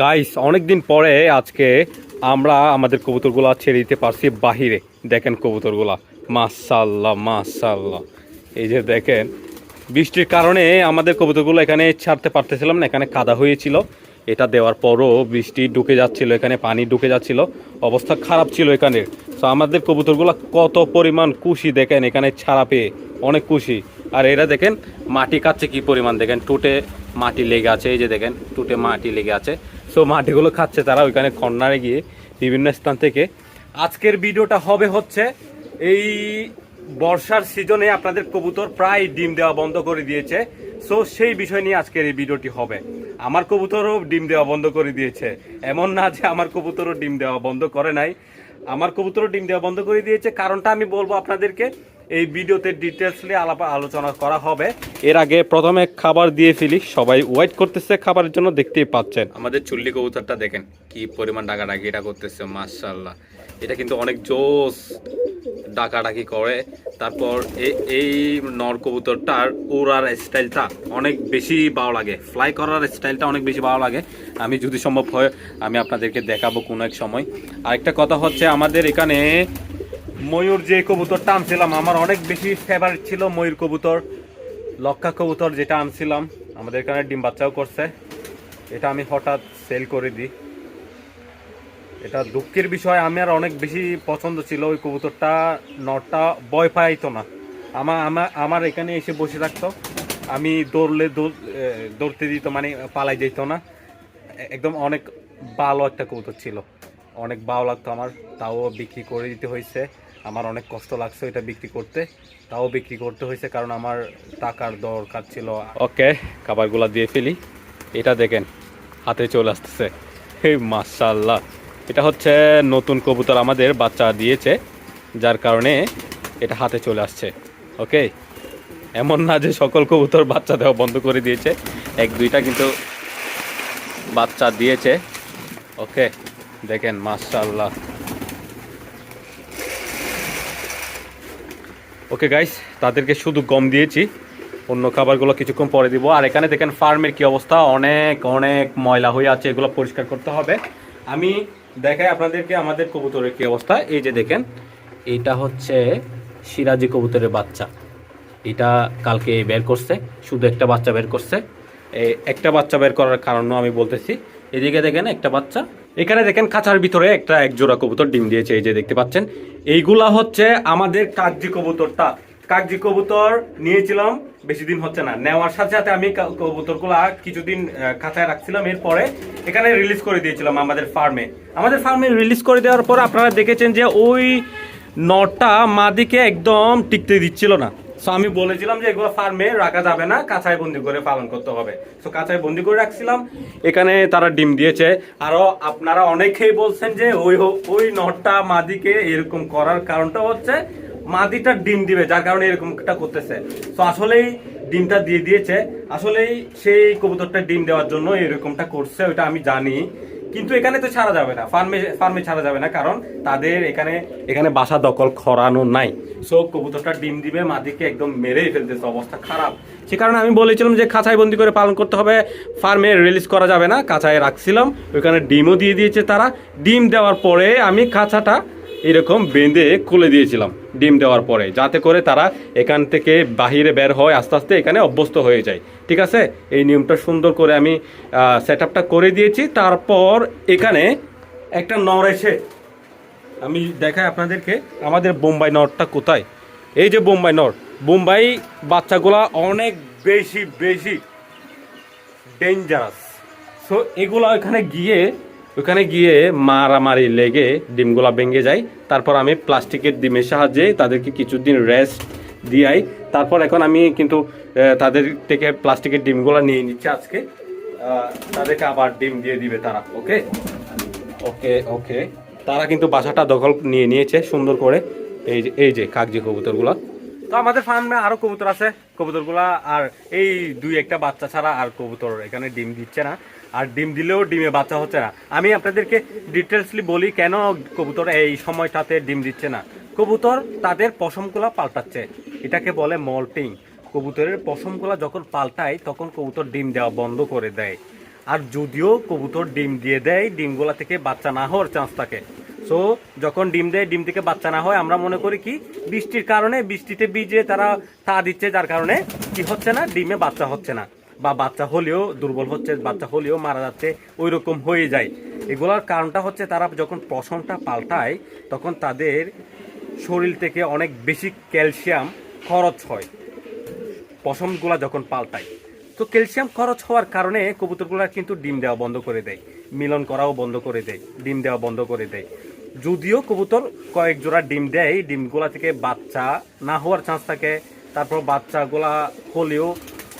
Guys অনেকদিন পরে আজকে আমরা আমাদের কবুতরগুলো ছেড়ে দিতে পারছি বাহিরে। দেখেন কবুতরগুলা। মাশাল্লাহ মাশাল্লাহ এই যে দেখেন, বৃষ্টির কারণে আমাদের কবুতরগুলো এখানে ছাড়তে পারতেছিলাম না, এখানে কাদা হয়েছিল। এটা দেওয়ার পরও বৃষ্টি ঢুকে যাচ্ছিল, এখানে পানি ঢুকে যাচ্ছিল। অবস্থা খারাপ ছিল এখানে। তো আমাদের কবুতরগুলো কত পরিমাণ খুশি দেখেন, এখানে ছাড়া পেয়ে। অনেক খুশি আর এরা দেখেন, মাটি কাটছে কি পরিমাণ? দেখেন টুটে মাটি লেগে আছে, এই যে দেখেন, টুটে মাটি লেগে আছে। সো মাটিগুলো খাচ্ছে তারা ওইখানে কর্নারে গিয়ে বিভিন্ন স্থান থেকে। আজকের ভিডিওটা হবে হচ্ছে এই বর্ষার সিজনে আপনাদের কবুতর প্রায় ডিম দেওয়া বন্ধ করে দিয়েছে। সো সেই বিষয় নিয়ে আজকের এই ভিডিওটি হবে। আমার কবুতরও ডিম দেওয়া বন্ধ করে দিয়েছে। এমন না যে আমার কবুতরও ডিম দেওয়া বন্ধ করে নাই। আমার কবুতরও ডিম দেওয়া বন্ধ করে দিয়েছে। কারণটা আমি বলব আপনাদেরকে এই ভিডিওতে ডিটেলসলি আলাপ আলোচনা করা হবে। এর আগে প্রথমে খাবার দিয়ে ফেলি। সবাই ওয়েট করতেছে খাবারের জন্য, দেখতেই পাচ্ছেন। আমাদের চুল্লি কবুতরটা দেখেন, কি পরিমাণ ডাকাডাকি এটা করতেছে মাশাল্লাহ এটা কিন্তু অনেক জোস ডাকাডাকি করে। তারপর এই নর কবুতরটার উড়ার স্টাইলটা অনেক বেশি ভালো লাগে। ফ্লাই করার স্টাইলটা অনেক বেশি ভালো লাগে। আমি যদি সম্ভব হয়, আমি আপনাদেরকে দেখাবো কোনো এক সময়। আরেকটা কথা হচ্ছে, আমাদের এখানে ময়ূর যে কবুতরটা আনছিলাম আমার অনেক বেশি ফেভারিট ছিল ময়ূর কবুতর লক্ষা কবুতর যেটা আনছিলাম। আমাদের এখানে ডিম বাচ্চাও করছে। এটা আমি হঠাৎ সেল করে দিই। এটা দুঃখের বিষয়, আমি আর অনেক বেশি পছন্দ ছিল ওই কবুতরটা, নটটা ভয় পাইতো না। আমার আমার আমার এখানে এসে বসে থাকতো। আমি দৌড়লে দৌড় দৌড়তে দিত মানে পালাই যেত না। একদম অনেক ভালো একটা কবুতর ছিল। অনেক ভালো লাগতো আমার, তাও বিক্রি করে দিতে হয়েছে। আমার অনেক কষ্ট লাগছে এটা বিক্রি করতে। তাও বিক্রি করতে হয়েছে কারণ আমার টাকার দরকার ছিল। ওকে, খাবারগুলো দিয়ে ফেলি। এটা দেখেন, হাতে চলে আসতেছে। এই মাশাল্লাহ এটা হচ্ছে নতুন কবুতর আমাদের বাচ্চা দিয়েছে, যার কারণে এটা হাতে চলে আসছে। ওকে, এমন না যে সকল কবুতর বাচ্চা দেওয়া বন্ধ করে দিয়েছে। এক, দুইটা কিন্তু বাচ্চা দিয়েছে। ওকে, দেখেন মাশাল্লাহ ওকে গাইস তাদেরকে শুধু গম দিয়েছি। অন্য খাবারগুলো কিছুক্ষণ পরে দিব। আর এখানে দেখেন ফার্মের কি অবস্থা? অনেক অনেক ময়লা হয়ে আছে, এগুলো পরিষ্কার করতে হবে। আমি দেখাই আপনাদেরকে আমাদের কবুতরের কি অবস্থা। এই যে দেখেন, এটা হচ্ছে সিরাজি কবুতরের বাচ্চা। এটা কালকে বের করছে, শুধু একটা বাচ্চা বের করছে। একটা বাচ্চা বের করার কারণও আমি বলতেছি। এদিকে দেখেন একটা বাচ্চা। এখানে দেখেন খাঁচার ভিতরে একটা এক জোড়া কবুতর ডিম দিয়েছে, এই যে দেখতে পাচ্ছেন। এইগুলা হচ্ছে আমাদের কাগজি কবুতরটা। কাগজি কবুতর নিয়েছিলাম, বেশি দিন হচ্ছে না। নেওয়ার সাথে সাথে আমি কবুতরগুলা কিছুদিন খাঁচায় রাখছিলাম। এরপরে এখানে রিলিজ করে দিয়েছিলাম আমাদের ফার্মে। আমাদের ফার্মে রিলিজ করে দেওয়ার পর আপনারা দেখেছেন যে ওই নটটা মাদিকে একদম টিকতে দিচ্ছিল না। সো আমি বলেছিলাম যে এগুলো ফার্মে রাখা যাবে না, কাঁচায় বন্দি করে পালন করতে হবে। সো কাঁচায় বন্দি করে রাখছিলাম। এখানে তারা ডিম দিয়েছে। আরও আপনারা অনেকেই বলছেন যে ওই ওই নটটা মাদিকে এরকম করার কারণটা হচ্ছে মাদিটা ডিম দিবে, যার কারণে এরকমটা করতেছে। তো আসলেই ডিমটা দিয়ে দিয়েছে। আসলেই সেই কবুতরটা ডিম দেওয়ার জন্য এরকমটা করছে, ওইটা আমি জানি। কিন্তু এখানে তো ছাড়া যাবে না ফার্মে ফার্মে ছাড়া যাবে না, কারণ তাদের এখানে এখানে বাসা দখল খরানো নাই। সো কবুতরটা ডিম দিবে, মাদিকে একদম মেরেই ফেলতেছে, অবস্থা খারাপ। সে কারণে আমি বলেছিলাম যে খাঁচায় বন্দি করে পালন করতে হবে ফার্মে রিলিজ করা যাবে না কাঁচায় রাখছিলাম, ওইখানে ডিমও দিয়ে দিয়েছে তারা। ডিম দেওয়ার পরে আমি খাঁচাটা এরকম বেঁধে খুলে দিয়েছিলাম। ডিম দেওয়ার পরে, যাতে করে তারা এখান থেকে বাহিরে বের হয়, আস্তে আস্তে এখানে অভ্যস্ত হয়ে যায়। ঠিক আছে? এই নিয়মটা সুন্দর করে আমি সেট আপটা করে দিয়েছি। তারপর এখানে একটা নর এসে, আমি দেখাই আপনাদেরকে, আমাদের বোম্বাই নরটা কোথায়? এই যে বোম্বাই নর, বোম্বাই বাচ্চাগুলা অনেক বেশি বেশি ডেঞ্জারাস সো এগুলো এখানে গিয়ে ওখানে গিয়ে মারামারি লেগে ডিমগুলা ভেঙে যায়। তারপর আমি প্লাস্টিকের ডিমের সাহায্যে তাদেরকে কিছুদিন রেস্ট দিয়াই। তারপর এখন আমি কিন্তু তাদের থেকে প্লাস্টিকের ডিমগুলো নিয়ে নিচ্ছি আজকে। তাদেরকে আবার ডিম দিয়ে দিবে তারা, ওকে? ওকে ওকে। তারা কিন্তু বাসাটা দখল নিয়ে নিয়েছে সুন্দর করে। এই যে এই যে কাগজি কবুতরগুলা। তো আমাদের ফার্মে আরও কবুতর আছে। কবুতরগুলা আর এই দুই একটা বাচ্চা ছাড়া আর কবুতর এখানে ডিম দিচ্ছে না। আর ডিম দিলেও ডিমে বাচ্চা হচ্ছে না। আমি আপনাদেরকে ডিটেলসলি বলি কেন কবুতর এই সময়টাতে ডিম দিচ্ছে না। কবুতর তাদের পশমগুলা পাল্টাচ্ছে। এটাকে বলে মল্টিং। কবুতরের পশমগুলা যখন পাল্টায়, তখন কবুতর ডিম দেওয়া বন্ধ করে দেয়। আর যদিও কবুতর ডিম দিয়ে দেয়, ডিমগুলা থেকে বাচ্চা না হওয়ার চান্স থাকে। সো যখন ডিম দেয়, ডিম থেকে বাচ্চা না হয়, আমরা মনে করি কি, বৃষ্টির কারণে বৃষ্টিতে বীজে তারা তা দিচ্ছে, যার কারণে কি হচ্ছে না, ডিমে বাচ্চা হচ্ছে না। বা বাচ্চা হলেও দুর্বল হচ্ছে, বাচ্চা হলেও মারা যাচ্ছে ওই রকম হয়ে যায়। এগুলোর কারণটা হচ্ছে তারা যখন পশমটা পাল্টায়, তখন তাদের শরীর থেকে অনেক বেশি ক্যালসিয়াম খরচ হয়। পশমগুলা যখন পাল্টায়। তো ক্যালসিয়াম খরচ হওয়ার কারণে কবুতরগুলা কিন্তু ডিম দেওয়া বন্ধ করে দেয়। মিলন করাও বন্ধ করে দেয়। ডিম দেওয়া বন্ধ করে দেয়। যদিও কবুতর কয়েক জোড়া ডিম দেয়, ডিমগুলা থেকে বাচ্চা না হওয়ার চান্স থাকে। তারপর বাচ্চাগুলা হলেও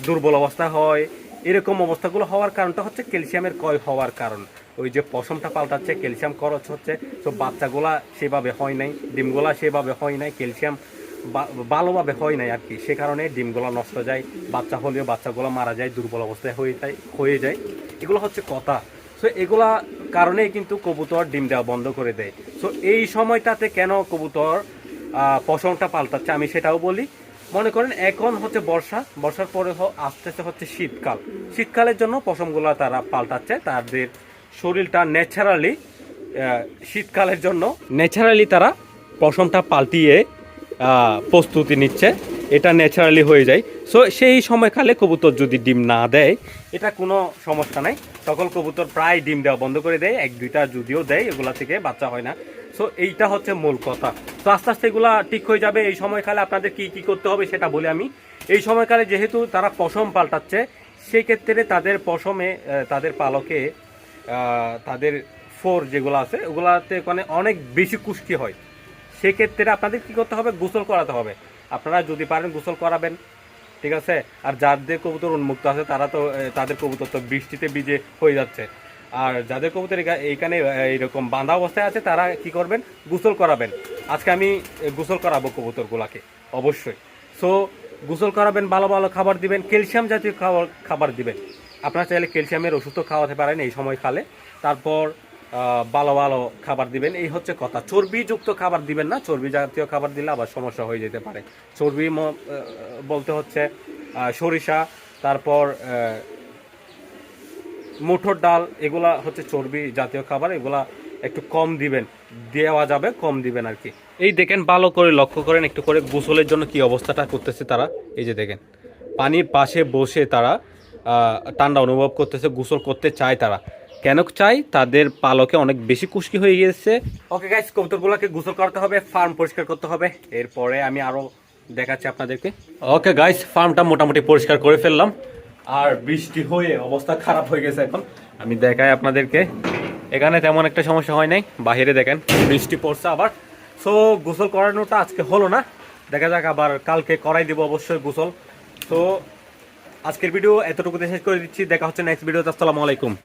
দুর্বল অবস্থা হয়। এরকম অবস্থাগুলো হওয়ার কারণটা হচ্ছে ক্যালসিয়ামের ক্ষয় হওয়ার কারণ। ওই যে পশমটা পাল্টাচ্ছে, ক্যালসিয়াম খরচ হচ্ছে, তো বাচ্চাগুলা সেভাবে হয় নাই, ডিমগুলা সেভাবে হয় নাই, ক্যালসিয়াম ভালোভাবে হয় নাই আর কি সে কারণে ডিমগুলো নষ্ট যায়, বাচ্চা হলেও বাচ্চাগুলো মারা যায়, দুর্বল অবস্থায় হয়ে যায় হয়ে যায়। এগুলো হচ্ছে কথা। সো এগুলা কারণেই কিন্তু কবুতর ডিম দেওয়া বন্ধ করে দেয়। সো এই সময়টাতে কেন কবুতর পশমটা পাল্টাচ্ছে আমি সেটাও বলি। মনে করেন এখন হচ্ছে বর্ষা, বর্ষার পরে আস্তে আস্তে হচ্ছে শীতকাল। শীতকালের জন্য পশমগুলো তারা পাল্টাচ্ছে, তাদের শরীরটা ন্যাচারালি শীতকালের জন্য ন্যাচারালি তারা পশমটা পাল্টিয়ে প্রস্তুতি নিচ্ছে। এটা ন্যাচারালি হয়ে যায়। সো সেই সময়কালে কবুতর যদি ডিম না দেয়, এটা কোনো সমস্যা নাই। সকল কবুতর প্রায় ডিম দেওয়া বন্ধ করে দেয়, এক, দুইটা যদিও দেয়, এগুলা থেকে বাচ্চা হয় না। সো এইটা হচ্ছে মূল কথা। তো আস্তে আস্তে এগুলা ঠিক হয়ে যাবে। এই সময়কালে আপনাদের কি কি করতে হবে সেটা বলে আমি। এই সময়কালে যেহেতু তারা পশম পাল্টাচ্ছে সেই ক্ষেত্রে তাদের পশমে তাদের পালকে তাদের ফোর যেগুলো আছে, ওগুলাতে মানে অনেক বেশি কুষ্টি হয়। সেক্ষেত্রে আপনাদের কি করতে হবে? গোসল করাতে হবে। আপনারা যদি পারেন গোসল করাবেন, ঠিক আছে? আর যাদের কবুতর উন্মুক্ত আছে, তারা তো তাদের কবুতর তো বৃষ্টিতে ভিজে হয়ে যাচ্ছে। আর যাদের কবুতর এইখানে এইরকম বাঁধা অবস্থায় আছে, তারা কি করবেন? গোসল করাবেন। আজকে আমি গোসল করাবো কবুতরগুলাকে, অবশ্যই। সো, গোসল করাবেন, ভালো ভালো খাবার দিবেন, ক্যালসিয়াম জাতীয় খাবার খাবার দিবেন। আপনারা চাইলে ক্যালসিয়ামের ওষুধও খাওয়াতে পারেন এই সময় খালে তারপর ভালো ভালো খাবার দিবেন। এই হচ্ছে কথা। চর্বিযুক্ত খাবার দিবেন না। চর্বি জাতীয় খাবার দিলে আবার সমস্যা হয়ে যেতে পারে। চর্বি বলতে হচ্ছে সরিষা, তারপর মুঠোর ডাল, এগুলা হচ্ছে চর্বি জাতীয় খাবার। এগুলা একটু কম দিবেন। দেওয়া যাবে, কম দিবেন আর কি। এই দেখেন, ভালো করে লক্ষ্য করেন একটু করে গোসলের জন্য কি অবস্থাটা করতেছে তারা। এই যে দেখেন, পানির পাশে বসে তারা ঠান্ডা অনুভব করতেছে, গোসল করতে চায় তারা। কেন চাই? তাদের পালকে অনেক বেশি কুশকি হয়ে গিয়েছে। ওকে গাইস কবুতরগুলোকে গোসল করতে হবে ফার্ম পরিষ্কার করতে হবে। এরপরে আমি আরও দেখাচ্ছি আপনাদেরকে। ওকে গাইস ফার্মটা মোটামুটি পরিষ্কার করে ফেললাম। আর বৃষ্টি হয়ে অবস্থা খারাপ হয়ে গেছে এখন। আমি দেখাই আপনাদেরকে। এখানে তেমন একটা সমস্যা হয় নাই। বাইরে দেখেন বৃষ্টি পড়ছে আবার। সো গোসল করানোটা আজকে হলো না। দেখা যাক আবার কালকে করাই দিব অবশ্যই গোসল। তো আজকের ভিডিও এতটুকুতে শেষ করে দিচ্ছি। দেখা হচ্ছে নেক্সট ভিডিওতে আসসালামু আলাইকুম।